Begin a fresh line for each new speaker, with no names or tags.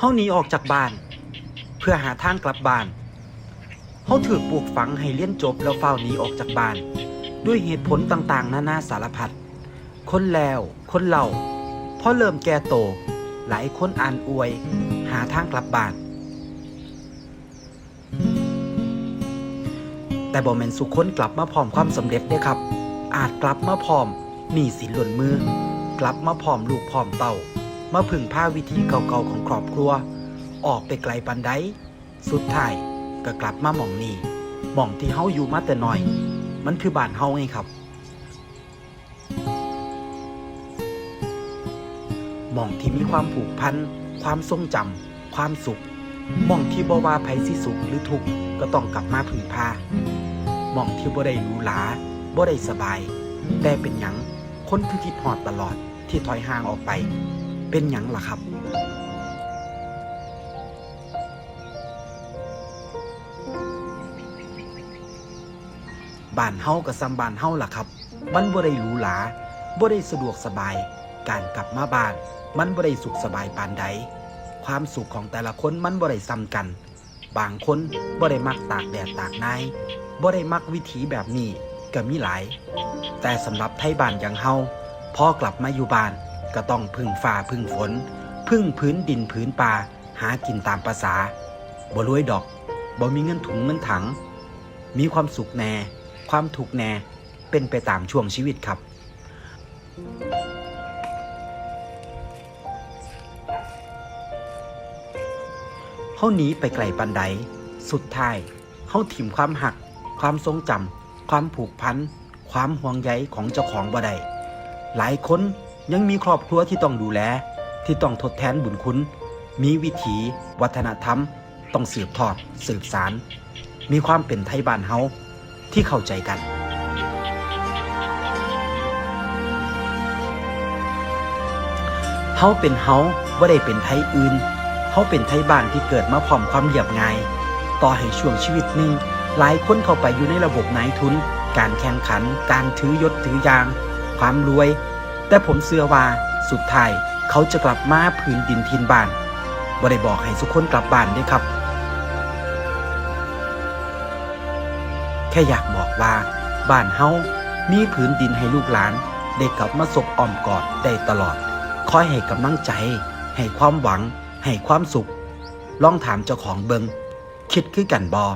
เฮาหนีออกจากบ้าน เพื่อหาทางกลับบ้านเฮาถูกปลูกฝังให้เรียนจบแล้วเฝ้าหนีออกจากบ้าน ด้วยเหตุผลต่างๆ นานาสารพัดคนแล้ว คนเล่าพอเริ่มแก่โต หลายคนอ่านอวย หาทางกลับบ้าน แต่บ่แมนสุคนกลับมาพร้อมความสำเร็จเด้ครับ อาจกลับมาพร้อมหนี้สินหล่นมือ กลับมาพร้อมลูกพร้อมเต้า มาพึ่งพาวิธีเก่าๆของครอบครัว ออกไปไกลปันไดสุดท้ายก็กลับมาหม่องนี้หม่องที่เฮาอยู่มาแต่น้อย มันคือบ้านเฮาไงครับหม่องที่มีความผูกพัน ความทรงจำความสุขหม่องที่บ่ว่าภัยสิสุขหรือทุกข์ก็ต้องกลับมาพึ่งพาหม่องที่บ่ได้หรูหราบ่ได้สบาย แต่เป็นหยังคนคือคิดหอดตลอดที่ถอยห่างออกไป เป็นหยังล่ะครับ บ้านเฮากับซ้ำบ้านเฮาล่ะครับ มันบ่ได้หรูหราบ่ได้สะดวกสบาย การกลับมาบ้าน มันบ่ได้สุขสบายปานใด ความสุขของแต่ละคนมันบ่ได้ซ้ำกัน บางคนบ่ได้มักตากแดดตากในบ่ได้มักวิถีแบบนี้ก็มีหลาย แต่สำหรับไทยบ้านอย่างเฮาพอกลับมาอยู่บ้าน ก็ต้องพึ่งฟ้าพึ่งฝน พึ่งพื้นดินพื้นป่าหากินตามประษาบ่รวยดอกบ่มีเงินถุงเงินถัง มีความสุขแน่ ความถูกแน่เป็นไปตามช่วงชีวิตครับเฮาหนีไปไกลปันใด สุดท้ายเฮาถิ่มความหัก ความทรงจำความผูกพัน ความห่วงใยของเจ้าของบ่ได้หลายคน ยังมีครอบครัวที่ต้องดูแล ที่ต้องทดแทนบุญคุณ มีวิถี วัฒนธรรม ต้องสืบทอด สืบสาร มีความเป็นไทยบ้านเฮาที่เข้าใจกันเฮาเป็นเฮาบ่ได้เป็นไทยอื่นเฮาเป็นไทยบ้านที่เกิดมาพร้อมความเรียบง่าย ต่อให้ช่วงชีวิตหนึ่งหลายคนเข้าไปอยู่ในระบบนายทุน การแข่งขัน การถือยศถือยาง ความรวย แต่ผมเชื่อว่าสุดท้ายเขาจะกลับมาพื้นดินทินบ้านบ่ได้บอกให้ทุกคนกลับบ้านด้วยครับ แค่อยากบอกว่า บ้านเฮามีผืนดินให้ลูกหลานได้กลับมาสบอ้อมกอดได้ตลอด คอยให้กำลังใจ ให้ความหวัง ให้ความสุข ลองถามเจ้าของเบิง คิดคือกันบอ